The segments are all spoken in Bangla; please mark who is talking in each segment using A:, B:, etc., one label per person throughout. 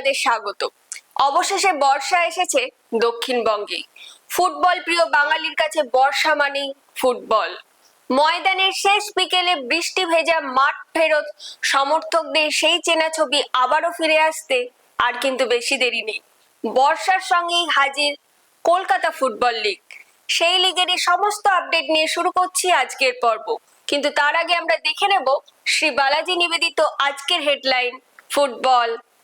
A: আপনাদের স্বাগত। অবশেষে বর্ষা এসেছে দক্ষিণবঙ্গে। ফুটবল প্রিয় বাঙালির কাছে বর্ষা মানেই ফুটবল। ময়দানের শেষ বিকেলে বৃষ্টি ভেজা মাঠ ফেরত, সমর্থকদের সেই চেনা ছবি আবারও ফিরে আসতে আর কিন্তু বেশি দেরি নেই। বর্ষার সঙ্গেই হাজির কলকাতা ফুটবল লিগ। সেই লিগেরই সমস্ত আপডেট নিয়ে শুরু করছি আজকের পর্ব। কিন্তু তার আগে আমরা দেখে নেব শ্রী বালাজি নিবেদিত আজকের headline football.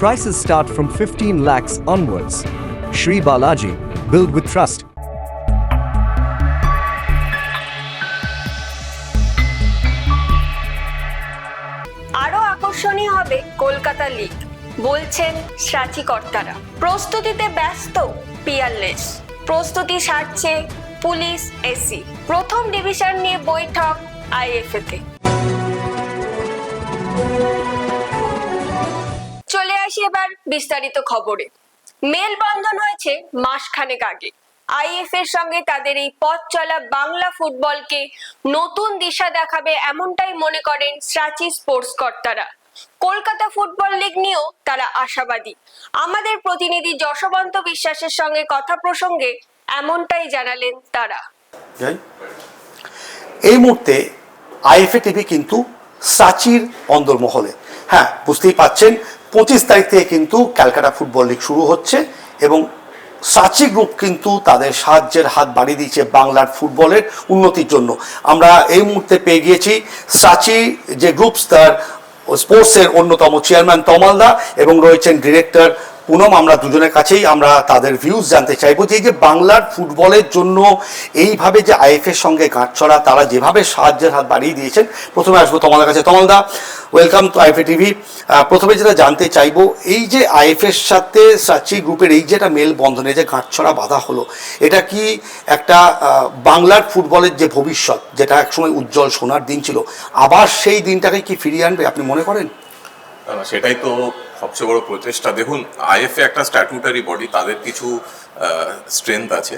B: prices start from 15 lakhs onwards. Sri Balaji, build with trust.
A: আরও আকর্ষণীয় হবে কলকাতা লিগ বলছেন সাচিকর্তারা প্রস্তুতিতে ব্যস্ত পিয়ারলেস প্রস্তুতি সারছে পুলিশ এসি প্রথম ডিভিশন নিয়ে বৈঠক আইএফএ তে আসি এবার বিস্তারিত খবরে। মেলবন্ধন হয়েছে মাসখানেক আগে। আইএফ এর সঙ্গে তাদের এই পথ চলা বাংলা ফুটবলকে নতুন দিশা দেখাবে এমনটাই মনে করেন সাচি স্পোর্টস কর্তারা। কলকাতা ফুটবল লিগ নিয়েও তারা আশাবাদী। আমাদের প্রতিনিধি যশবন্ত বিশ্বাসের সঙ্গে কথা প্রসঙ্গে এমনটাই জানালেন তারা।
C: এই মুহূর্তে আইএফএ টিভি কিন্তু সাচির অন্দরমহলে। হ্যাঁ বুঝতেই পাচ্ছেন পঁচিশ তারিখ থেকে কিন্তু ক্যালকাটা ফুটবল লিগ শুরু হচ্ছে এবং সাচি গ্রুপ কিন্তু তাদের সাহায্যের হাত বাড়িয়ে দিয়েছে বাংলার ফুটবলের উন্নতির জন্য। আমরা এই মুহূর্তে পেয়ে গিয়েছি সাচি যে গ্রুপস তার স্পোর্টসের অন্যতম চেয়ারম্যান তমালদা এবং রয়েছেন ডিরেক্টর পুনম, আমরা দুজনের কাছেই আমরা তাদের ভিউজ জানতে চাইব যে এই যে বাংলার ফুটবলের জন্য এইভাবে যে আইএফের সঙ্গে গাঁটছড়া তারা যেভাবে সাহায্যের হাত বাড়িয়ে দিয়েছেন, প্রথমে আসব তোমাদের কাছে। তমালদা ওয়েলকাম টু আইএফএ টিভি প্রথমে যেটা জানতে চাইব, এই যে আইএফের সাথে সাচি গ্রুপের এই যে একটা মেল বন্ধনে যে গাঁটছড়া বাধা হলো, এটা কি একটা বাংলার ফুটবলের যে ভবিষ্যৎ, যেটা একসময় উজ্জ্বল সোনার দিন ছিল, আবার সেই দিনটাকে কি ফিরিয়ে আনবে, আপনি মনে করেন?
D: সেটাই তো সবচেয়ে বড় প্রচেষ্টা। দেখুন আইএফএ একটা স্ট্যাটুটারি বডি তাদের কিছু স্ট্রেংথ আছে।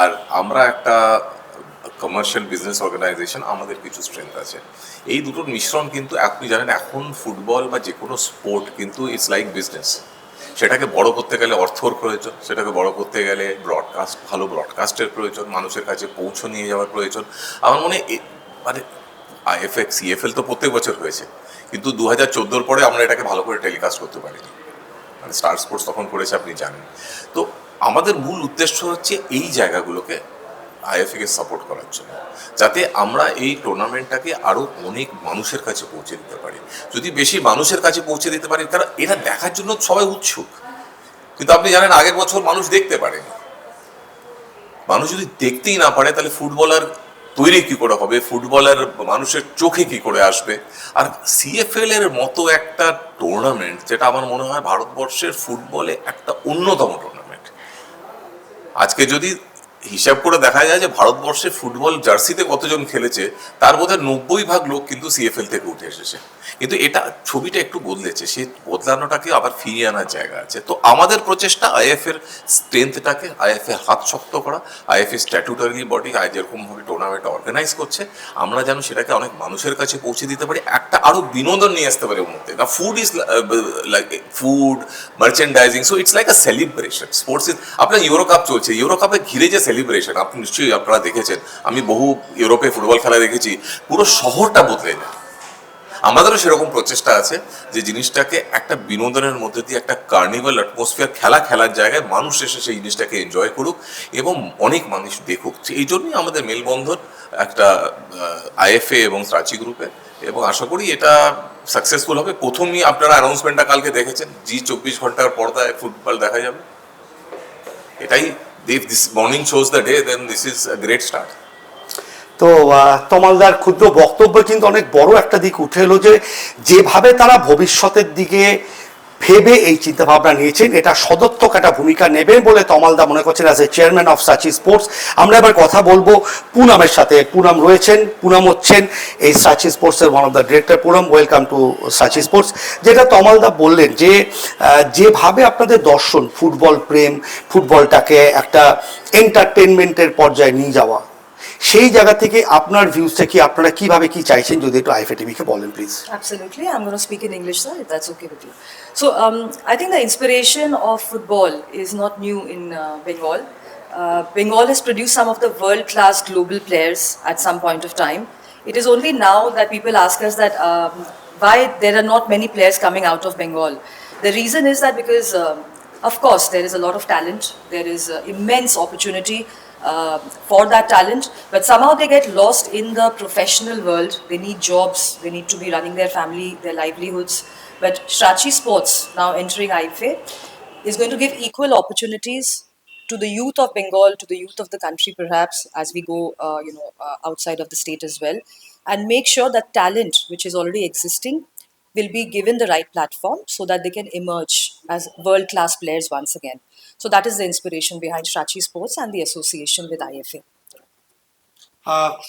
D: আর আমরা একটা কমার্শিয়াল বিজনেস অর্গানাইজেশন আমাদের কিছু স্ট্রেংথ আছে। এই দুটোর মিশ্রণ কিন্তু আপনি জানেন, এখন ফুটবল বা যে কোনো স্পোর্ট কিন্তু ইটস লাইক বিজনেস সেটাকে বড় করতে গেলে অর্থর প্রয়োজন, সেটাকে বড় করতে গেলে ব্রডকাস্ট ভালো ব্রডকাস্টের প্রয়োজন, মানুষের কাছে পৌঁছ নিয়ে যাওয়ার প্রয়োজন। আমার মনে মানে আইএফএক্স সিএফএল তো প্রত্যেক বছর হয়েছে। কিন্তু দু হাজার চোদ্দোর পরে আমরা এটাকে ভালো করে টেলিকাস্ট করতে পারিনি। মানে স্টার স্পোর্টস তখন করেছে, আপনি জানেন। তো আমাদের মূল উদ্দেশ্য হচ্ছে এই জায়গাগুলোকে আইএফএকে সাপোর্ট করার জন্য, যাতে আমরা এই টুর্নামেন্টটাকে আরও অনেক মানুষের কাছে পৌঁছে দিতে পারি। যদি বেশি মানুষের কাছে পৌঁছে দিতে পারি, কারণ এটা দেখার জন্য সবাই উৎসুক। কিন্তু আপনি জানেন, আগের বছর মানুষ দেখতে পারেনি। মানুষ যদি দেখতেই না পারে, তাহলে ফুটবলার তৈরি কি করে হবে? ফুটবলের মানুষের চোখে কি করে আসবে? আর সিএফএল এর মতো একটা টুর্নামেন্ট যেটা আমার মনে হয় ভারতবর্ষের ফুটবলে একটা অন্যতম টুর্নামেন্ট আজকে যদি হিসাব করে দেখা যায় যে ভারতবর্ষে ফুটবল জার্সিতে কতজন খেলেছে, তার মধ্যে নব্বই ভাগ লোক কিন্তু সিএফএল থেকে উঠে এসেছে। কিন্তু এটা ছবিটা একটু বদলেছে সেই বদলানোটাকে আবার ফিরিয়ে আনার জায়গা আছে। তো আমাদের প্রচেষ্টা আইএফ এর স্ট্রেংথটাকে আইএফ এর হাত শক্ত করা আইএফ এর স্ট্যাটুটারি বডি আই যেরকম ভাবে টুর্নামেন্ট অর্গানাইজ করছে, আমরা যেন সেটাকে অনেক মানুষের কাছে পৌঁছে দিতে পারি, একটা আরও বিনোদন নিয়ে আসতে পারি ওর মধ্যে না food is like food merchandising so it's like a celebration sports is আপনার ইউরো কাপ চলছে ইউরো কাপে ঘিরে যে সেলিব্রেশন আপনি নিশ্চয়ই আপনারা দেখেছেন, আমি বহু ইউরোপে ফুটবল খেলা দেখেছি, পুরো শহরটা বদলে যায়। আমাদেরও সেরকম প্রচেষ্টা আছে যে জিনিসটাকে একটা বিনোদনের মধ্যে দিয়ে একটা কার্নিভাল অ্যাটমসফিয়ার খেলা খেলার জায়গায় মানুষ এসে সেই জিনিসটাকে এনজয় করুক এবং অনেক মানুষ দেখুক। এই জন্যই আমাদের মেলবন্ধন একটা আইএফএ এবং সাচি গ্রুপে এবং আশা করি এটা সাকসেসফুল হবে। প্রথমই আপনারা অ্যানাউন্সমেন্টটা কালকে দেখেছেন, জি চব্বিশ ঘণ্টার পর্দায় ফুটবল দেখা যাবে। এটাই if this morning shows the day, then this is a great start.
C: তো তমালদার ক্ষুদ্র বক্তব্য কিন্তু অনেক বড় একটা দিক উঠে এলো যে, যেভাবে তারা ভবিষ্যতের দিকে ভেবে এই চিন্তা ভাবনা নিয়েছেন। এটা সদর্থক একটা ভূমিকা নেবেন বলে তমালদা মনে করছেন as a chairman of Sachi sports আমরা এবার কথা বলব পুনামের সাথে। পুনাম রয়েছেন, পুনাম হচ্ছেন এই সাচি স্পোর্টসের one of the director Poonam welcome to Sachi sports যেটা তমালদা বললেন যে যেভাবে আপনাদের দর্শন, ফুটবল প্রেম, ফুটবলটাকে একটা এন্টারটেনমেন্টের পর্যায়ে নিয়ে যাওয়া সেই জায়গা থেকে আপনার ভিউজটা কি আপনারা কিভাবে কি চাইছেন যদি একটু আইফে টিভিকে বলেন please
E: Absolutely. I'm going to speak in English, sir, if that's okay with you. So, um, I think the inspiration of football is not new in uh, Bengal. Uh, Bengal has produced some of the world class global players at some point of time. It is only now that people ask us that um, why there are not many players coming out of Bengal. The reason is that because, um, of course, there is a lot of talent, there is uh, immense opportunity uh, for that talent, but somehow they get lost in the professional world. They need jobs, they need to be running their family, their livelihoods. But Shachi Sports, now entering IFA, is going to give equal opportunities to the youth of Bengal, to the youth of the country, perhaps, as we go, uh, you know, uh, outside of the state as well, and make sure that talent, which is already existing, will be given the right platform so that they can emerge as world class players once again. So that is the inspiration behind Shachi Sports and the association with IFA.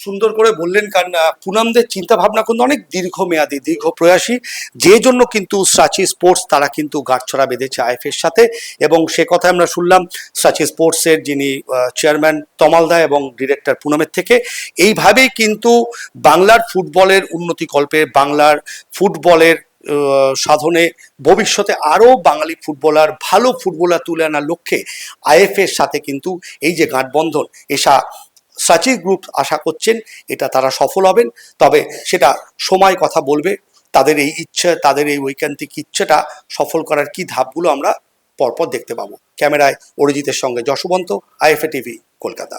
C: সুন্দর করে বললেন কারণ পুনামদের চিন্তা ভাবনা কিন্তু অনেক দীর্ঘমেয়াদী দীর্ঘ প্রয়াসী যে জন্য কিন্তু সাচি স্পোর্টস তারা কিন্তু গাঁটছড়া বেঁধেছে আইএফের সাথে। এবং সে কথা আমরা শুনলাম সাচি স্পোর্টসের যিনি চেয়ারম্যান তমালদা এবং ডিরেক্টর পুনমের থেকে। এইভাবেই কিন্তু বাংলার ফুটবলের উন্নতি কল্পে বাংলার ফুটবলের সাধনে ভবিষ্যতে আরও বাঙালি ফুটবলার, ভালো ফুটবলার তুলে আনার লক্ষ্যে আইএফের সাথে কিন্তু এই যে গাঁটবন্ধন, এসা সাচি গ্রুপ আশা করছেন এটা তারা সফল হবেন। তবে সেটা সময় কথা বলবে, তাদের এই ইচ্ছে, তাদের এই ঐকান্তিক ইচ্ছেটা সফল করার কি ধাপগুলো আমরা পরপর দেখতে পাবো। ক্যামেরায় অরিজিতের সঙ্গে যশবন্ত, আইএফএ টিভি, কলকাতা।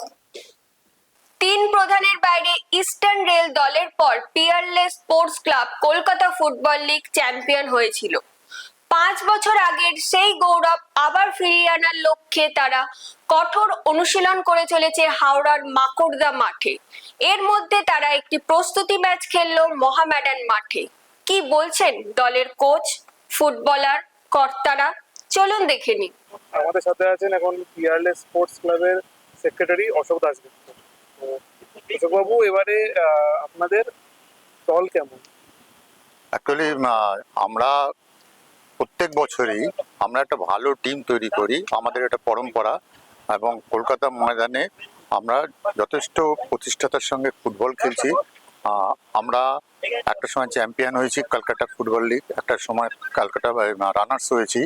A: তিন প্রধানের বাইরে ইস্টার্ন রেল দলের পর Peerless sports club Kolkata football league champion হয়েছিল। পাঁচ বছর আগের সেই গৌরব আবার ফিরিয়ে আনার লক্ষ্যে তারা কঠোর অনুশীলন করে চলেছে হাওড়ার মাকড়দা মাঠে। এর মধ্যে তারা একটি প্রস্তুতি ম্যাচ খেললো মহামেডান মাঠে। কি বলছেন দলের কোচ, ফুটবলার, কর্তারা? চলুন দেখে নিন
F: আমাদের সাথে আছেন এখন পিয়ারলেস স্পোর্টস ক্লাবের সেক্রেটারি অশোক দাসগুপ্ত। তো এবারে আপনাদের দল কেমন?
G: অ্যাকচুয়ালি আমরা প্রত্যেক বছরই আমরা একটা ভালো টিম তৈরি করি, আমাদের একটা পরম্পরা এবং কলকাতা ময়দানে আমরা যথেষ্ট প্রতিষ্ঠাতার সঙ্গে ফুটবল খেলছি। আমরা একটা সময় চ্যাম্পিয়ন হয়েছি কলকাতা ফুটবল লিগ, একটা সময় কলকাতা রানার্স হয়েছি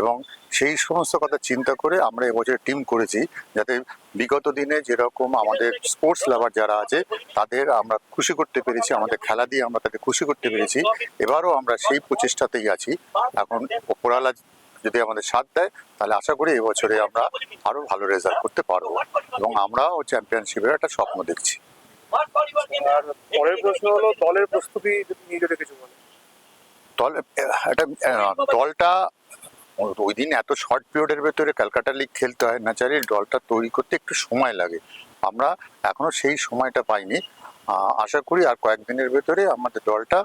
G: এবং সেই সমস্ত কথা চিন্তা করে আমরা এবছর টিম করেছি যাতে বিগত দিনে যেরকম আমাদের স্পোর্টস লাভার যারা আছে, তাদের আমরা খুশি করতে পেরেছি, আমাদের খেলা দিয়ে আমরা তাদের খুশি করতে পেরেছি। এবারও আমরা সেই প্রচেষ্টাতেই আছি। এখন ওপরালা যদি আমাদের সাথ দেয়, তাহলে আশা করি এবছরে আমরা আরও ভালো রেজাল্ট করতে পারব। এবং আমরাও চ্যাম্পিয়নশিপের একটা স্বপ্ন দেখছি।
F: আর পরের প্রশ্ন হলো দলের প্রস্তুতি যদি নিয়ে যদি কিছু বলেন।
G: দল একটা দলটা ওই দিন এত শর্ট পিরিয়ডের ভেতরে ক্যালকাটা লিগ খেলতে হয় ন্যাচারালি দলটা তৈরি করতে একটু সময় লাগে। আমরা এখনও সেই সময়টা পাইনি। আহ, আশা করি আর কয়েকদিনের ভেতরে আমাদের দলটা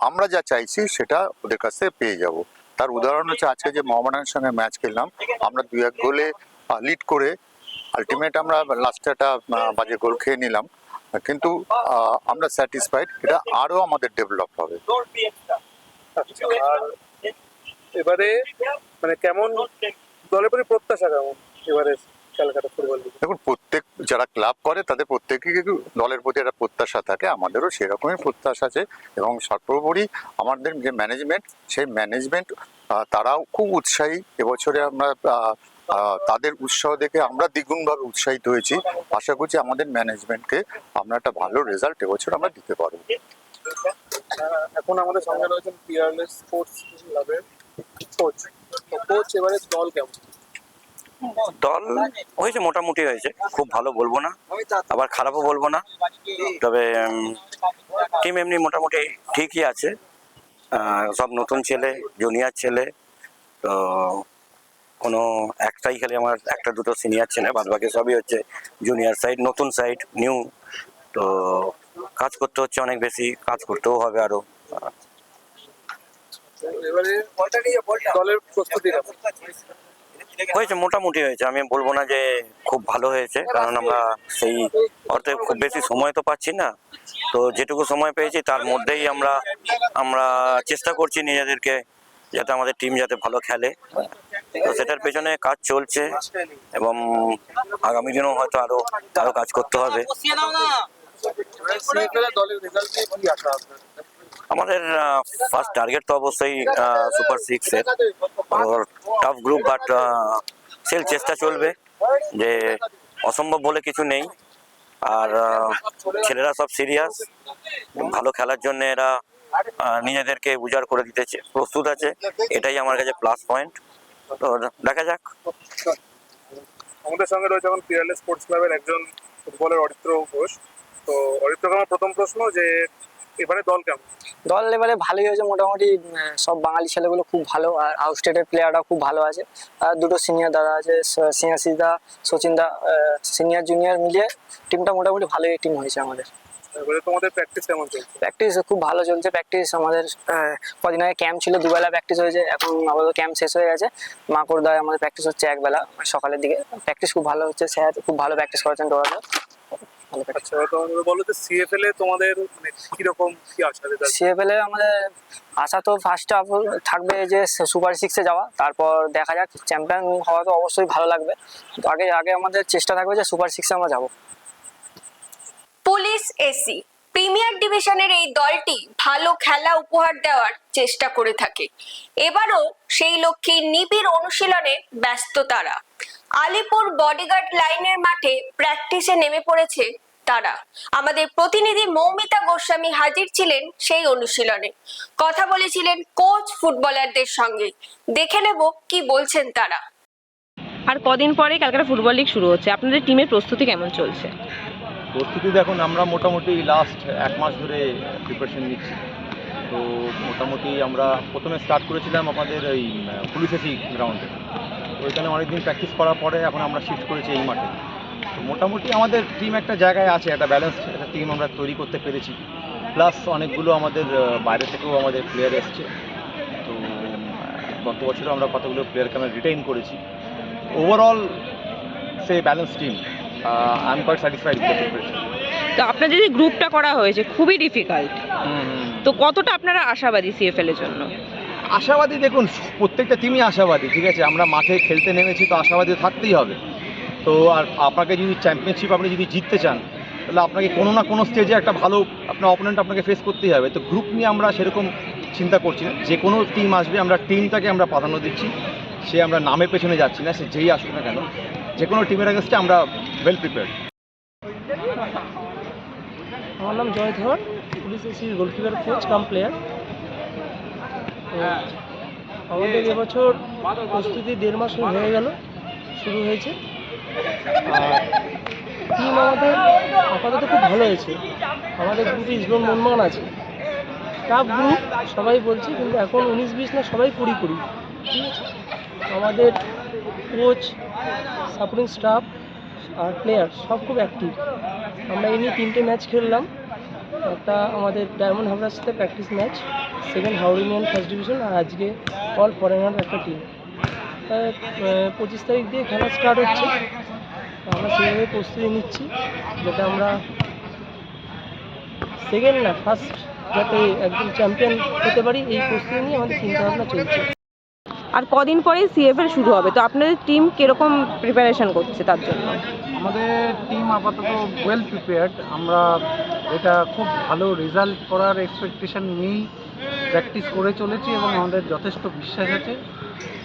G: আমরা যা চাইছি সেটা ওদের কাছে পেয়ে যাব। তার উদাহরণ হচ্ছে আজকে যে মোহামেডানের সঙ্গে ম্যাচ খেললাম আমরা দুই এক গোলে লিড করে আলটিমেট আমরা লাস্টে একটা বাজে গোল খেয়ে নিলাম। কিন্তু আমরা স্যাটিসফাইড এটা আরও আমাদের ডেভেলপ হবে।
F: এবারে মানে কেমন দলের প্রতি প্রত্যাশা কেমন এবারে ক্যালকাটা ফুটবল
G: দেখুন প্রত্যেক যারা ক্লাব করে তাদের প্রত্যেকেই কিন্তু দলের প্রতি একটা প্রত্যাশা থাকে আমাদেরও সেরকমই প্রত্যাশা আছে এবং সর্বোপরি আমাদের যে ম্যানেজমেন্ট সেই ম্যানেজমেন্ট তারাও খুব উৎসাহী। এবছরে আমরা তাদের উৎসাহ দেখে আমরা দ্বিগুণভাবে উৎসাহিত হয়েছি। আশা করছি আমাদের ম্যানেজমেন্টকে আমরা একটা ভালো রেজাল্ট এবছর আমরা দিতে পারব।
F: এখন আমাদের সঙ্গে রয়েছেন পিয়ারলেস স্পোর্টস ক্লাবের কোচ কোচ এবারে দল কেমন?
H: দল হয়েছে মোটামুটি হয়েছে। খুব ভালো বলব না আবার খারাপও বলব না। তবে টিম এমনি মোটামুটি ঠিকই আছে। আহ, সব নতুন ছেলে জুনিয়র ছেলে। তো কোনো একটাই খালি আমার একটা দুটো সিনিয়র ছেলে বাদ বাকি সবই হচ্ছে জুনিয়র সাইড নতুন সাইড নিউ তো কাজ করতে হচ্ছে অনেক বেশি কাজ করতেও হবে
F: আরও?
H: হয়েছে মোটামুটি হয়েছে। আমি বলব না যে খুব ভালো হয়েছে কারণ আমরা সেই অর্থে খুব বেশি সময় তো পাচ্ছি না। তো যেটুকু সময় পেয়েছি তার মধ্যেই আমরা আমরা চেষ্টা করছি নিজেদেরকে যাতে আমাদের টিম যাতে ভালো খেলে। তো সেটার পেছনে কাজ চলছে এবং আগামী দিনেও হয়তো আরও আরও কাজ করতে হবে। আমাদের ফার্স্ট টার্গেট তো অবশ্যই সুপার সিক্স এর। টাফ গ্রুপ বাট সেল চেষ্টা চলবে যে অসম্ভব বলে কিছু নেই। আর ছেলেরা সব সিরিয়াস ভালো খেলার জন্য এরা নিজেদেরকে উজাড় করে দিতেছে, প্রস্তুত আছে। এটাই আমার কাছে প্লাস পয়েন্ট তো দেখা যাক।
F: আমাদের সঙ্গে রয়েছে এখন পিয়ারলেস স্পোর্টস ক্লাবের একজন ফুটবলের অরিত্র ঘোষ। তো অরিত্রকে আমার প্রথম প্রশ্ন যে এবারে দল কেমন?
I: দল লেভেলে ভালোই হয়েছে মোটামুটি সব বাঙালি ছেলেগুলো খুব ভালো আর আউট স্টেটের প্লেয়াররা খুব ভালো আছে। আর দুটো সিনিয়র দাদা আছে সিনিয়র দা সচিন দা সিনিয়র জুনিয়র মিলিয়ে টিমটা মোটামুটি ভালোই টিম হয়েছে আমাদের।
F: এবারে তোমাদের প্র্যাকটিস কেমন চলছে?
I: প্র্যাকটিস খুব ভালো চলছে প্র্যাকটিস আমাদের কদিন আগে ক্যাম্প ছিল দুবেলা প্র্যাকটিস হয়েছে এখন আপাতত ক্যাম্প শেষ হয়ে গেছে। মাকড়দায় আমাদের প্র্যাকটিস হচ্ছে একবেলা সকালের দিকে। প্র্যাকটিস খুব ভালো হচ্ছে স্যার খুব ভালো প্র্যাকটিস করেছেন।
F: আচ্ছা তো বলো সিএফএল এ তোমাদের মানে কীরকম কি আশা
I: সিএফএল এ আমাদের আশা তো ফার্স্ট থাকবে যে সুপার সিক্সে যাওয়া তারপর দেখা যাক চ্যাম্পিয়ন হওয়া তো অবশ্যই ভালো লাগবে। তো আগে আগে আমাদের চেষ্টা থাকবে যে সুপার সিক্সে আমরা যাব।
A: Police AC. প্রিমিয়ার ডিভিশনের এই দলটি ভালো খেলা উপহার দেওয়ার চেষ্টা করে থাকে। এবারও সেই লক্ষ্যে নিবিড় অনুশীলনে ব্যস্ত তারা। আলিপুর বডিগার্ড লাইনের মাঠে প্র্যাকটিসে নেমে পড়েছে তারা। আমাদের প্রতিনিধি মৌমিতা গোস্বামী হাজির ছিলেন সেই অনুশীলনে। কথা বলেছিলেন কোচ ফুটবলারদের সঙ্গে। দেখে নেব কি বলছেন তারা।
J: আর কদিন পরে ক্যালকাটা ফুটবল লিগ শুরু হচ্ছে। আপনাদের টিমের প্রস্তুতি কেমন চলছে?
K: প্রস্তুতি দেখুন, আমরা মোটামুটি লাস্ট এক মাস ধরে প্রিপারেশন নিচ্ছি। তো মোটামুটি আমরা প্রথমে স্টার্ট করেছিলাম আমাদের ওই পুলিশেসি গ্রাউন্ডে তো ওইখানে অনেকদিন প্র্যাকটিস করার পরে এখন আমরা শিফট করেছি এই মাঠে। তো মোটামুটি আমাদের টিম একটা জায়গায় আছে, একটা ব্যালেন্স একটা টিম আমরা তৈরি করতে পেরেছি। প্লাস অনেকগুলো আমাদের বাইরে থেকেও আমাদের প্লেয়ার এসছে। তো গত বছরও আমরা কতগুলো প্লেয়ারকে আমরা রিটেইন করেছি। Overall say balance team I am quite satisfied with the preparation
J: তো আপনাদের যে গ্রুপটা করা হয়েছে খুবই ডিফিকাল্ট তো কতটা আপনারা আশাবাদী সিএফএল এর জন্য?
K: আশাবাদী দেখুন প্রত্যেকটা টিমই আশাবাদী ঠিক আছে? আমরা মাঠে খেলতে নেমেছি তো আশাবাদী থাকতেই হবে। তো আর আপনাকে যদি চ্যাম্পিয়নশিপ আপনি যদি জিততে চান তাহলে আপনাকে কোনো না কোনো স্টেজে একটা ভালো আপনার অপোনেন্ট আপনাকে ফেস করতেই হবে। তো গ্রুপ নিয়ে আমরা সেরকম চিন্তা করছি না। যে কোনো টিম আসবে আমরা টিমটাকে আমরা প্রাধান্য দিচ্ছি। সে আমরা নামের পেছনে যাচ্ছি না সে যেই আসুক না কেন। যে কোনো টিমের আগেস্টে আমরা ওয়েল প্রিপেয়ার্ড
L: আমার নাম জয় ধর পুলিশ এসির গোলকিপার কোচ কাম প্লেয়ার আমাদের এবছর প্রস্তুতি দেড় মাস হয়ে গেল শুরু হয়েছে। আর টিম আমাদের আপাতত খুব ভালো হয়েছে। আমাদের গ্রুপে ইসবন মনমান আছে। টাফ গ্রুপ সবাই বলছে কিন্তু এখন উনিশ বিশ না সবাই কুড়ি কুড়ি। ঠিক আছে? আমাদের কোচ সাপোর্টিং স্টাফ আর প্লেয়ার সব খুব অ্যাক্টিভ। আমরা এই নিয়ে তিনটে ম্যাচ খেললাম। একটা আমাদের ডায়মন্ড হাবড়ার সাথে প্র্যাকটিস ম্যাচ, সেকেন্ড হাওড়িনিয়ান ফার্স্ট ডিভিশন আর আজকে অল ফরেনার একটা টিম পঁচিশ তারিখ দিয়ে খেলা স্টার্ট হচ্ছে। আমরা সেইভাবে প্রস্তুতি নিচ্ছি যাতে আমরা সেকেন্ড না ফার্স্ট যাতে একদম চ্যাম্পিয়ন হতে পারি, এই প্রস্তুতি নিয়ে আমাদের চিন্তাভাবনা চলছে।
J: আর কদিন পরেই সিএফএল শুরু হবে। তো আপনাদের টিম কীরকম প্রিপারেশন করছে তার জন্য?
L: আমাদের টিম আপাতত ওয়েল প্রিপেয়ার্ড আমরা এটা খুব ভালো রেজাল্ট করার এক্সপেকটেশন নিয়েই প্র্যাকটিস করে চলেছি এবং আমাদের যথেষ্ট বিশ্বাস আছে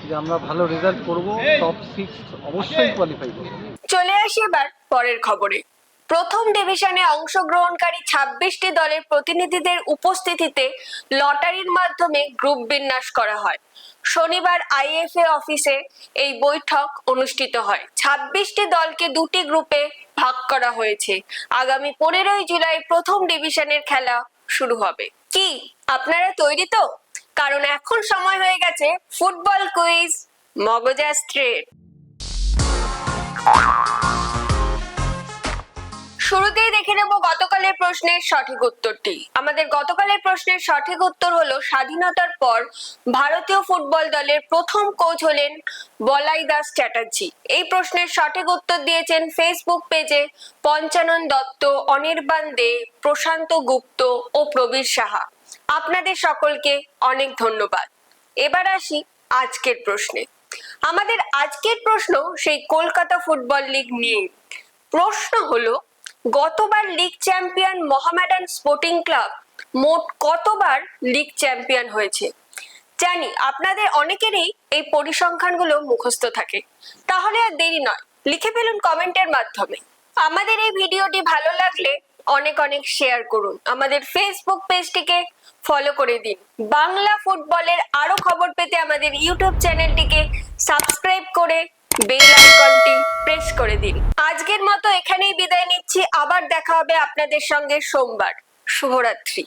L: যে আমরা ভালো রেজাল্ট করব। টপ সিক্স অবশ্যই কোয়ালিফাই করব।
A: চলে আসি এবার পরের খবরে। প্রথম ডিভিশনে অংশগ্রহণকারী ছাব্বিশটি দলের প্রতিনিধিদের উপস্থিতিতে লটারির মাধ্যমে গ্রুপ বিন্যাস করা হয়। শনিবার আইএফএ অফিসে এই বৈঠক অনুষ্ঠিত হয়। ছাব্বিশটি দলকে দুটি গ্রুপে ভাগ করা হয়েছে। আগামী পনেরোই জুলাই প্রথম ডিভিশনের খেলা শুরু হবে। কি, আপনারা তৈরি তো? কারণ এখন সময় হয়ে গেছে ফুটবল কুইজ মগজা স্ট্রেট শুরুতেই দেখে নেব গতকালের প্রশ্নের সঠিক উত্তরটি। আমাদের গতকালের প্রশ্নের সঠিক উত্তর হলো, স্বাধীনতার পর ভারতীয় ফুটবল দলের প্রথম কোচ হলেন বলাই দাস চ্যাটার্জি। এই প্রশ্নের সঠিক উত্তর দিয়েছেন ফেসবুক পেজে পঞ্চানন দত্ত, অনির্বাণ দে, প্রশান্ত গুপ্ত ও প্রবীর সাহা। আপনাদের সকলকে অনেক ধন্যবাদ। এবার আসি আজকের প্রশ্নে। আমাদের আজকের প্রশ্ন সেই কলকাতা ফুটবল লিগ নিয়ে। প্রশ্ন হলো গতবার league champion Mohammedan sporting club মোট কতবার লিগ চ্যাম্পিয়ন হয়েছে? জানি, আপনাদের অনেকেরই এই পরিসংখ্যানগুলো মুখস্থ থাকে। তাহলে আর দেরি নয়, লিখে ফেলুন কমেন্টের মাধ্যমে। আমাদের এই ভিডিওটি ভালো লাগলে অনেক অনেক শেয়ার করুন। আমাদের ফেসবুক পেজটিকে ফলো করে দিন। বাংলা ফুটবলের আরও খবর পেতে আমাদের ইউটিউব চ্যানেলটিকে সাবস্ক্রাইব করে বেল আইকনটি প্রেস করে দিন। আজকের মতো এখানেই বিদায় নিচ্ছি। আবার দেখা হবে আপনাদের সঙ্গে সোমবার। শুভরাত্রি।